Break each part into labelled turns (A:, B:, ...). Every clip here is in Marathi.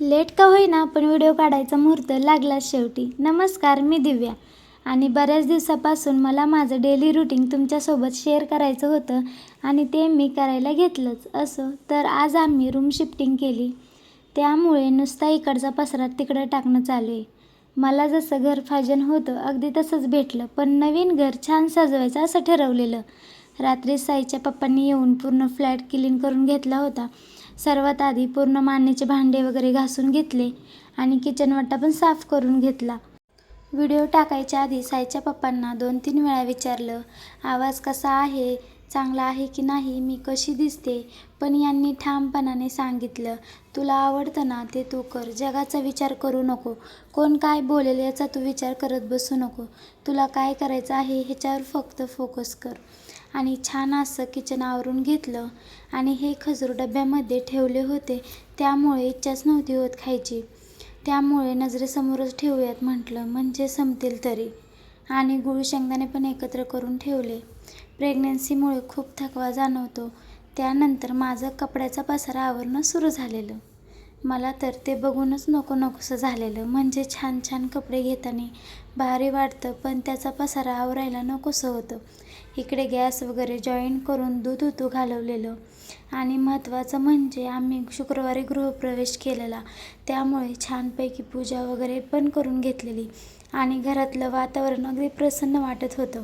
A: लेट का होईना पण व्हिडिओ काढायचा मुहूर्त लागला शेवटी. नमस्कार मी दिव्या. आणि बऱ्याच दिवसापासून मला माझं डेली रुटीन तुमच्यासोबत शेअर करायचं होतं आणि ते मी करायला घेतलंच असो. तर आज आम्ही रूम शिफ्टिंग केली. त्यामुळे नुसता इकडचा पसरा तिकडं टाकणं चालू आहे. मला जसं घर फाजन होतं अगदी तसंच भेटलं. पण नवीन घर छान सजवायचं असं ठरवलेलं. रात्री साईच्या पप्पांनी येऊन पूर्ण फ्लॅट क्लीन करून घेतला होता. सर्वात आधी पूर्ण मानेचे भांडे वगैरे घासून घेतले आणि किचनवट्टा पण साफ करून घेतला. व्हिडिओ टाकायच्या आधी साईच्या पप्पांना दोन तीन वेळा विचारलं आवाज कसा आहे? चांगला आहे की नाही मी कशी दिसते? पण यांनी ठामपणाने सांगितलं तुला आवडतं ना ते तू कर जगाचा विचार करू नको. कोण काय बोलेल याचा तू विचार करत बसू नको. तुला काय करायचं आहे ह्याच्यावर फक्त फोकस कर. आणि छान असं किचन आवरून घेतलं. आणि हे खजूर डब्यामध्ये ठेवले होते. त्यामुळे इच्छाच नव्हती होत खायची. त्यामुळे नजरेसमोरच ठेवूयात म्हटलं म्हणजे संपतील तरी. आणि गुळ शेंगदाणे पण एकत्र करून ठेवले. प्रेग्नन्सीमुळे खूप थकवा जाणवतो. त्यानंतर माझं कपड्याचा पसारा आवरणं सुरू झालेलं. मला तर ते बघूनच नको नकोसं झालेलं. म्हणजे छान छान कपडे घेताना भारी वाटतं पण त्याचा पसारा आवरायला नकोसं होतं. इकडे गॅस वगैरे जॉईन करून दूध उतू घालवलेलं. आणि महत्त्वाचं म्हणजे आम्ही शुक्रवारी गृहप्रवेश केलेला. त्यामुळे छानपैकी पूजा वगैरे पण करून घेतलेली. आणि घरातलं वातावरण अगदी प्रसन्न वाटत होतं.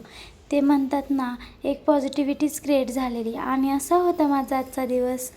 A: ते म्हणतात ना एक पॉझिटिव्हिटीच क्रिएट झालेली. आणि असा होता माझा आजचा दिवस.